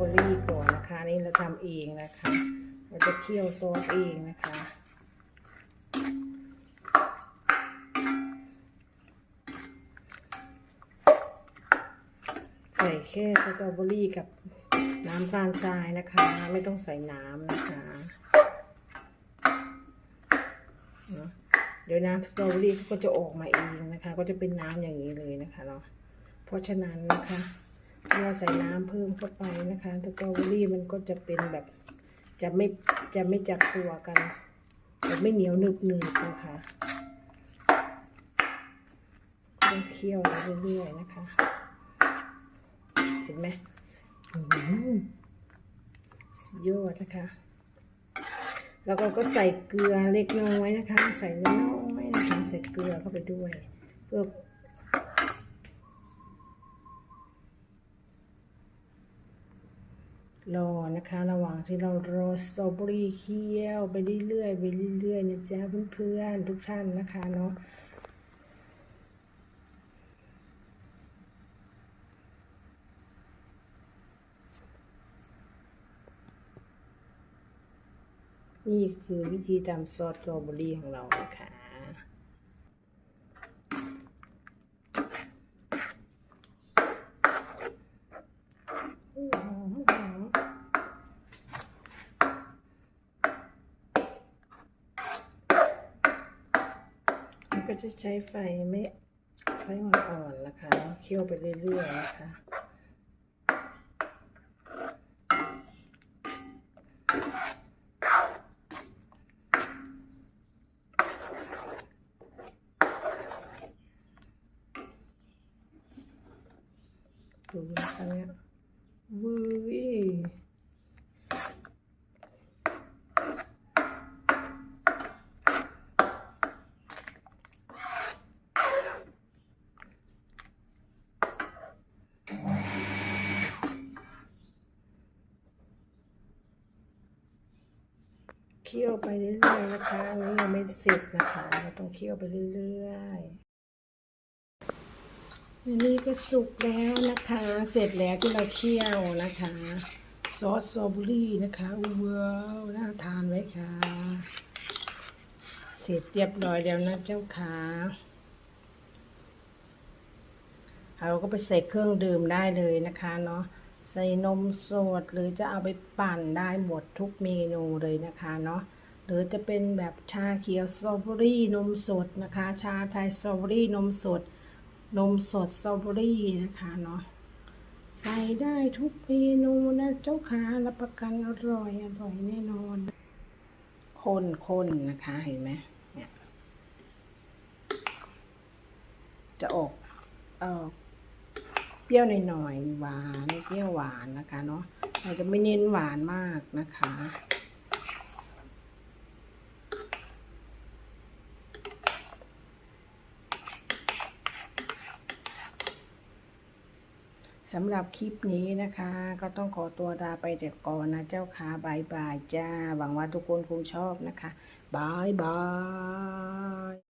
บอรี่ก่อนนะคะนี่เราทำเองนะคะ เราจะเคี่ยวซอสเองนะคะใส่แค่สตรอเบอรี่กับน้ำตาลทรายนะคะ ไม่ต้องใส่น้ำนะคะ เดี๋ยวน้ำสตรอเบอรี่ก็จะออกมาเองนะคะ ก็จะเป็นน้ำอย่างนี้เลยนะคะเนาะเพราะฉะนั้นนะคะ เราใส่น้ำเพิ่มเข้าไปนะคะสตรอเบอรี่มันก็จะเป็นแบบจะไม่จะไม่จับตัวกันจะไม่เหนียวหนึบหนึบนะคะต้องเคี่ยวเรื่อยๆนะคะ เห็นไหมสุดยอดนะคะ แล้วก็ก็ใส่เกลือเล็กน้อยนะคะ ใส่น้อยนะคะ ใส่เกลือเข้าไปด้วย เพื่อ รอนะคะ ระหว่างที่เรารอสตรอเบอรี่เคี่ยวไปเรื่อยๆไปเรื่อยๆนะจ๊ะเพื่อนๆทุกท่านนะคะเนาะนี่คือวิธีทำซอสสตรอเบอรี่ของเรานะคะ หอมหอมมัน ก็จะใช้ไฟไม่ไฟอ่อนๆนะคะ เคี่ยวไปเรื่อยๆนะคะดูนะคะเนี่ยวุ้ย เคี่ยวไปเรื่อยๆนะคะนี้ยังไม่เสร็จนะคะ เราต้องเคี่ยวไปเรื่อยๆอันนี้ก็สุกแล้วนะคะ เสร็จแล้วที่เราเคี่ยวนะคะ ซอสสตรอเบอรี่นะคะว้าวน่าทานไหมคะ เสร็จเรียบร้อยแล้วนะเจ้าค่ะเราก็ไปใส่เครื่องดื่มได้เลยนะคะเนาะ ใส่นมสดหรือจะเอาไปปั่นได้หมดทุกเมนูเลยนะคะเนาะหรือจะเป็นแบบชาเขียวสตรอเบอรี่นมสดนะคะ ชาไทยสตรอเบอรี่นมสด นมสดสตรอเบอรี่นะคะเนาะใส่ได้ทุกเมนูนะเจ้าค่ะรับประกันอร่อยอร่อยแน่นอนคนคนนะคะเห็นไหมเนี่ยจะออกเออเปรี้ยวหน่อยๆหวานเปรี้ยวหวานนะคะเนาะเราจะไม่เน้นหวานมากนะคะสำหรับคลิปนี้นะคะ ก็ต้องขอตัวลาไปแต่ก่อนนะเจ้าค่ะบายบายจ้า หวังว่าทุกคนคงชอบนะคะบายบาย